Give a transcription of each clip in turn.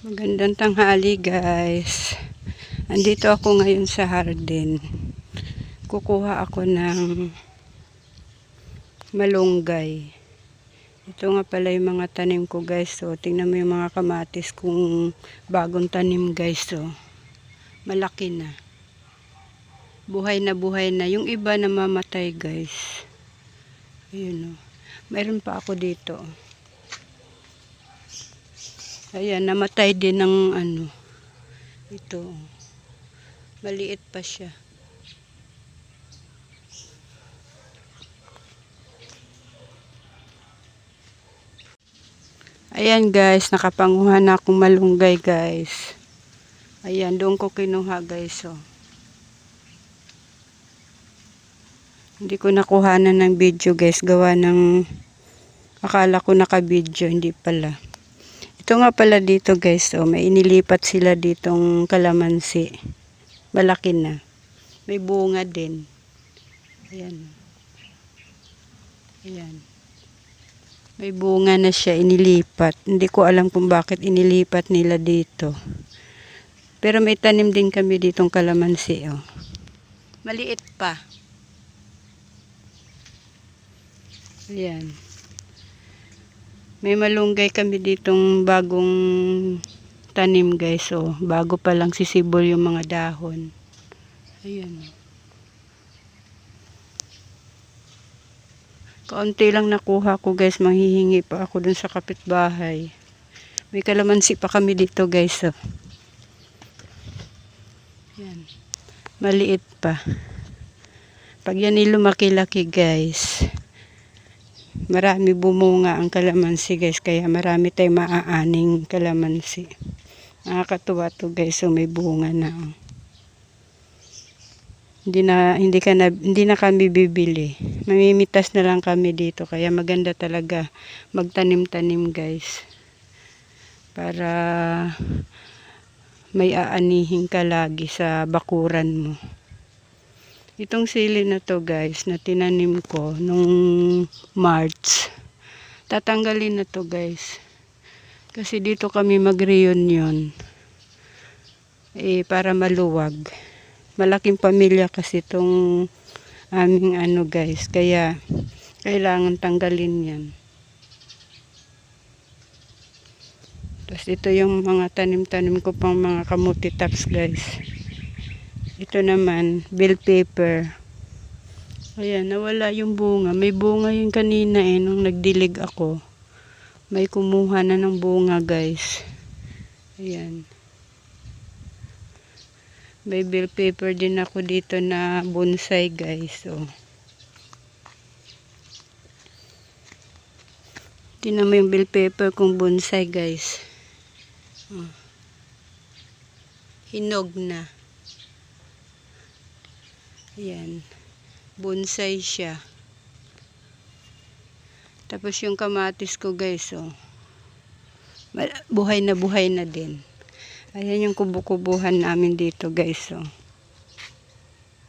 Magandang tanghali guys. Andito ako ngayon sa Hardin. Kukuha ako ng malunggay. Ito nga pala yung mga tanim ko guys. So, tingnan mo yung mga kamatis kung bagong tanim guys. So, malaki na. Buhay na buhay na. Yung iba namamatay guys. Ayun o. Mayroon pa ako dito. Ayan, namatay din ng ano. Ito. Maliit pa siya. Ayan guys, nakapanguha na akong malunggay guys. Ayan, doon ko kinuha guys. Oh. Hindi ko nakuhanan ng video guys. Gawa ng akala ko naka-video, hindi pala. Ito nga pala dito guys, oh, may inilipat sila ditong kalamansi. Malaki na. May bunga din. Ayan. Ayan. May bunga na siya, inilipat. Hindi ko alam kung bakit inilipat nila dito. Pero may tanim din kami ditong kalamansi. Oh. Maliit pa. Ayan. May malunggay kami ditong bagong tanim guys. So, bago pa lang sisibol yung mga dahon. Ayan. Kaunti lang nakuha ko guys. Manghihingi pa ako dun sa kapitbahay. May kalamansi pa kami dito guys. So. Ayan. Maliit pa. Pag yan lumaki-laki guys marami bumunga ang kalamansi guys kaya marami tayong maaaning kalamansi. Nakakatuwa to guys so may bunga na oh. hindi na hindi ka na hindi na kami bibili. Mamimitas na lang kami dito kaya maganda talaga magtanim-tanim guys. Para may aanihin ka lagi sa bakuran mo Itong sili na to guys, na tinanim ko nung March. Tatanggalin na to guys. Kasi dito kami mag-reunion. Eh, para maluwag. Malaking pamilya kasi itong aming ano guys. Kaya, kailangan tanggalin yan. Tapos ito yung mga tanim-tanim ko pang mga kamuti tops guys. Ito naman, bell pepper. Ayan, nawala yung bunga. May bunga yung kanina eh, nung nagdilig ako. May kumuha na ng bunga, guys. Ayan. May bell pepper din ako dito na bonsai, guys. So, Tinan mo yung bell pepper kong bonsai, guys. Oh. Hinog na. Ayan. Bonsai siya. Tapos yung kamatis ko guys, oh. Buhay na buhay na din. Ayan yung kubo-kubuhan namin dito guys, oh.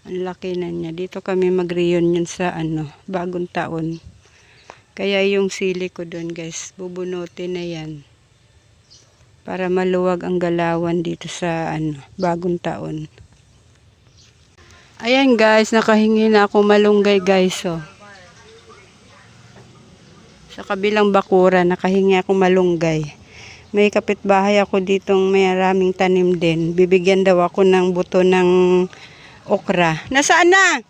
Ang laki na niya. Dito kami mag-reunion sa ano, bagong taon. Kaya yung sili ko doon guys, bubunutin na yan. Para maluwag ang galawan dito sa ano, bagong taon. Ayan guys, nakahingi na ako malunggay guys. Oh. Sa kabilang bakura, nakahingi ako malunggay. May kapitbahay ako ditong may maraming tanim din. Bibigyan daw ako ng buto ng okra. Nasaan na?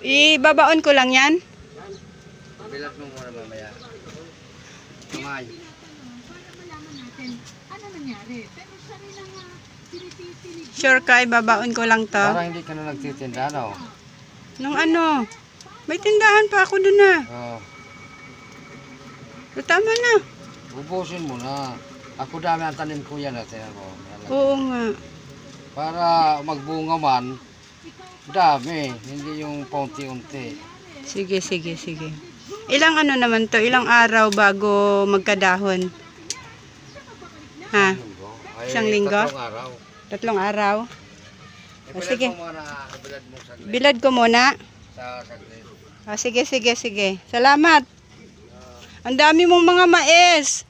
Ibabaon ko lang yan. Bilat mo muna mamaya. Kamay. Sure ka, ibabaon ko lang to. Parang hindi ka na nagtitinda, no? Nung ano, may tindahan pa ako dun na. Oh, So, tama na. ubusin mo na. Ako dami ang tanim ko yan, natin mo. Oo nga. Para magbunga man, dami. Hindi yung paunti-unti. Sige, sige, sige. Ilang ano naman to? Ilang araw bago magkadahon? Ha? Isang linggo? Tatlong araw. Tatlong araw? Ah, sige. bilad ko muna. Ah, sige, sige, sige. Salamat. Ang dami mong mga mais.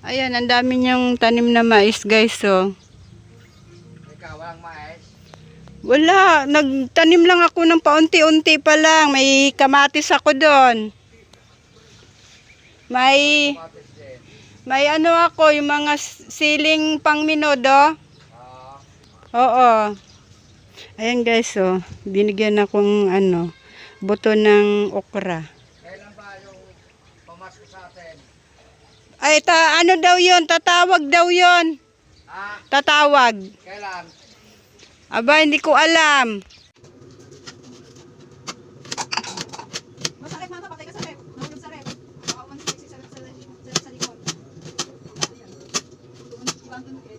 Ayan, ang dami niyang tanim na mais, guys. So, wala. Nagtanim lang ako ng paunti-unti pa lang. May kamatis ako doon. May, may ano ako, yung mga siling pang minodo. Ah, Oo. Ayan guys, oh. Binigyan akong ano, buto ng okra. kailan ba yung pamasko sa atin? Ay, ta, ano daw yon Tatawag daw yon Ah, Tatawag. kailan? Aba, hindi ko alam. Masakit mata, patay ka sa rep. Nahulog sa rep. Baka umalis ka sa, sa, sa, sa likod. Ayan. Doon, ibang tunog eh.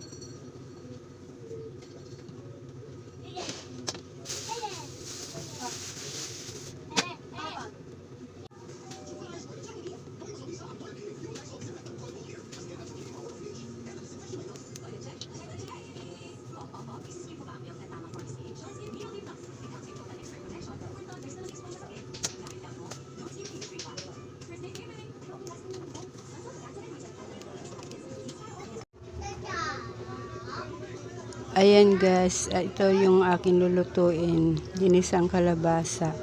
Ah. Ayan guys, ah, ito yung akin lulutuin. Ginisang kalabasa.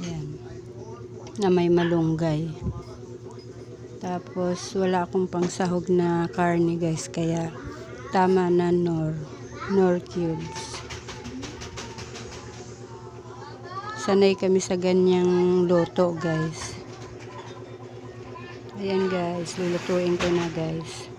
Ayan. Na may malunggay. Tapos wala akong pangsahog na karne guys. Kaya tama na nor. Nor cubes. Sanay kami sa ganyang luto guys. Ayan guys, lulutuin ko na guys.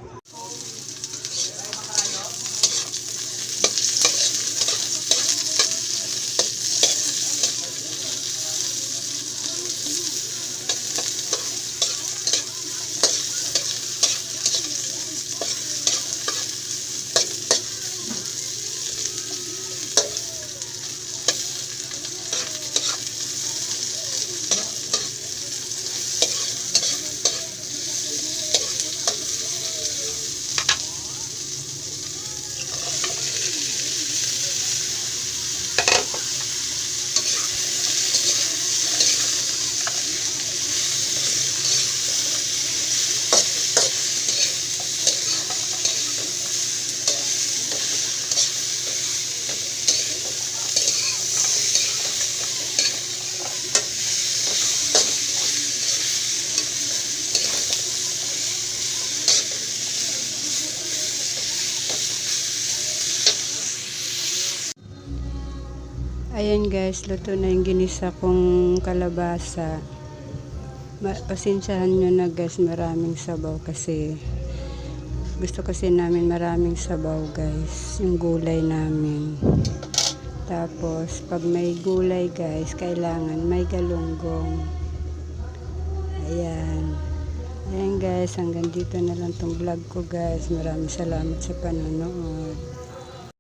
Ayan guys, luto na yung ginisa kong kalabasa. Ma- pasensyahan nyo na guys, maraming sabaw kasi gusto kasi namin maraming sabaw guys, yung gulay namin. Tapos, pag may gulay guys, kailangan may galunggong. Ayan. Ayan guys, hanggang dito na lang tong vlog ko guys. Maraming salamat sa panonood.